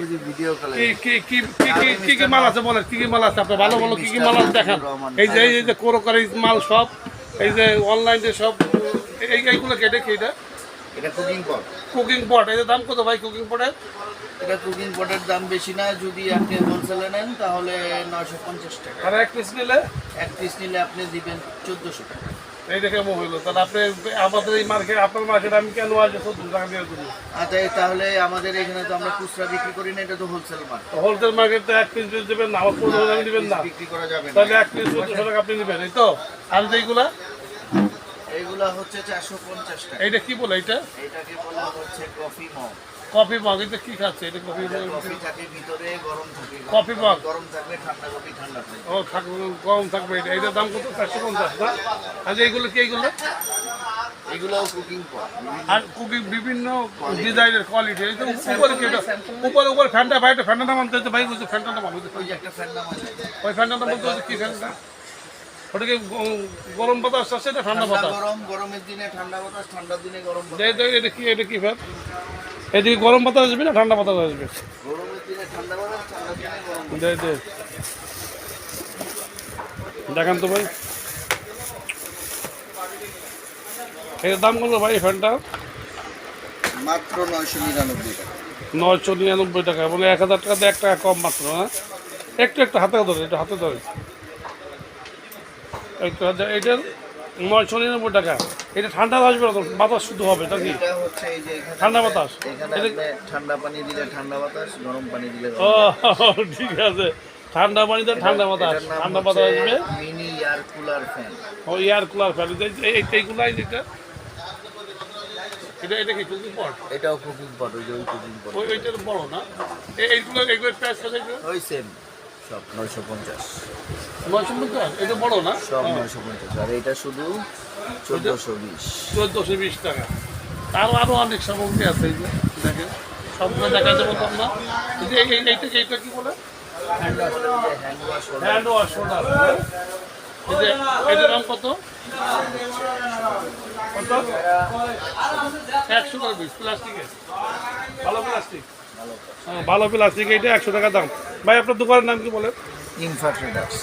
বুঝি ভিডিও কলে কি কি কি কি কি কি কি মাল আছে বলেন? কি কি মাল আছে আপনার? ভালো ভালো কি কি মাল আছে দেখান। এই যে এই যে কোরোকারি মাল সব এই যে অনলাইনে সব এই এইগুলো কেটে কি এটা? এটা কুকিং পট কুকিং পট দাম কত ভাই কুকিং পটের এটা কুকিং পটের দাম বেশি না। যদি আপনি হোলসেলে নেন তাহলে নয়শো পঞ্চাশ টাকা। আর এক পিস নিলে? এক পিস নিলে আপনি দিবেন চোদ্দোশো টাকা। তাহলে আপনি আমাদের এই মার্কেট আপনার মার্কেট আমি কেন টাকা দিয়ে আচ্ছা তাহলে আমাদের এখানে তো আমরা খুচরা বিক্রি করি না এটা তো হোলসেল মার্কেট হোলসেল মার্কেটে এক পিস দেবেন না আমার পনেরো টাকা দিবেন না। বিক্রি করা যাবে তাহলে এক পিস টাকা আপনি নেবেন এই তো? আর এইগুলা এইগুলা হচ্ছে চারশো পঞ্চাশ টাকা। এইটা কি বলে এইটা? এটাকে বলা হচ্ছে কফি মগ কফি মগ এটা কি খাচ্ছে? এটা কফি মগ কফি ভিতরে গরম কফি মগ গরম থাকবে ঠান্ডা কফি ঠান্ডা থাকবে ও থাকবে গরম থাকবে এটা। এটার দাম কত? চারশো পঞ্চাশ না? আচ্ছা এইগুলো কি এইগুলো? এগুলোও কুকিং আর কুকিং বিভিন্ন ডিজাইনের কোয়ালিটি এই তো উপরে কি উপরে উপরে ফ্যানটা একটা ফ্যানটা নামাতে হচ্ছে। ভাই বলছে ফ্যানটা ওই একটা ফ্যান নাম ওই ফ্যানটা নাম বলতে কি ফ্যানটা? ওটা কি গরম বাতাস আছে এটা ঠান্ডা বাতাস? গরম গরমের দিনে ঠান্ডা বাতাস ঠান্ডার দিনে গরম বাতাস। এটা কি এটা কি ফ্যান? এদিকে গরম বাতাস আসবে না ঠান্ডা বাতাস আসবে? গরম। দে দে। দেখান তো ভাই। এর দাম কত ভাই ফ্যানটা? মাত্র নয়শো নিরানব্বই টাকা। নয়শো নিরানব্বই টাকা মানে এক হাজার টাকাতে এক টাকা কম মাত্র হ্যাঁ? একটু একটু হাতে ধরে একটু হাতে ধরে। একটু হাতে এটার নয়শো নিরানব্বই টাকা। এটা ঠান্ডা আসবে না তো বাতাস শুদ্ধ হবে তা কি এটা হচ্ছে এই যে এখানে ঠান্ডা বাতাস। ঠান্ডা পানি দিলে ঠান্ডা বাতাস গরম পানি দিলে ও ঠিক আছে। ঠান্ডা পানিতে ঠান্ডা বাতাস। ঠান্ডা বাতাস আসবে। Mini air cooler fan. ও এয়ার কুলার ফ্যান। এইগুলো এইটা এটা এটা কি কুকিং পট? এটাও কুকিং পট ওই যে ওই কুকিং পট। ওই ওইটা তো বড় না? এই- এইগুলো প্রাইস কত ওই সেম সব নয়শো পঞ্চাশ। নয়শো পঞ্চাশ? এটা বড় না? সব নয়শো পঞ্চাশ। আর এটা শুধু চোদ্দোশো বিশ। চোদ্দোশো বিশ টাকা। আরও আরও অনেক সামগ্রী আছে এই যে দেখেন। সবগুলো দেখা যাবে তো এই এইটা এইটা কি বলে? হ্যান্ড ওয়াশ সোডার এটার দাম কত? কত? একশো করে পিস প্লাস্টিকের। ভালো প্লাস্টিক? হ্যাঁ ভালো প্লাস্টিক এটা একশো টাকা দাম। ভাই আপনার দোকানের নাম কি বলেন? ইনফা ট্রেডার্স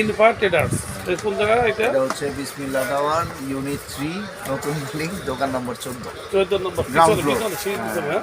ইনফা ট্রেডার্স এই কোন জায়গা এটা? এটা হচ্ছে বিসমিল্লাহ টাওয়ার ইউনিট থ্রি নতুন বিল্ডিং দোকান নম্বর চোদ্দ। চৌদ্দ নম্বর Ground পিছনে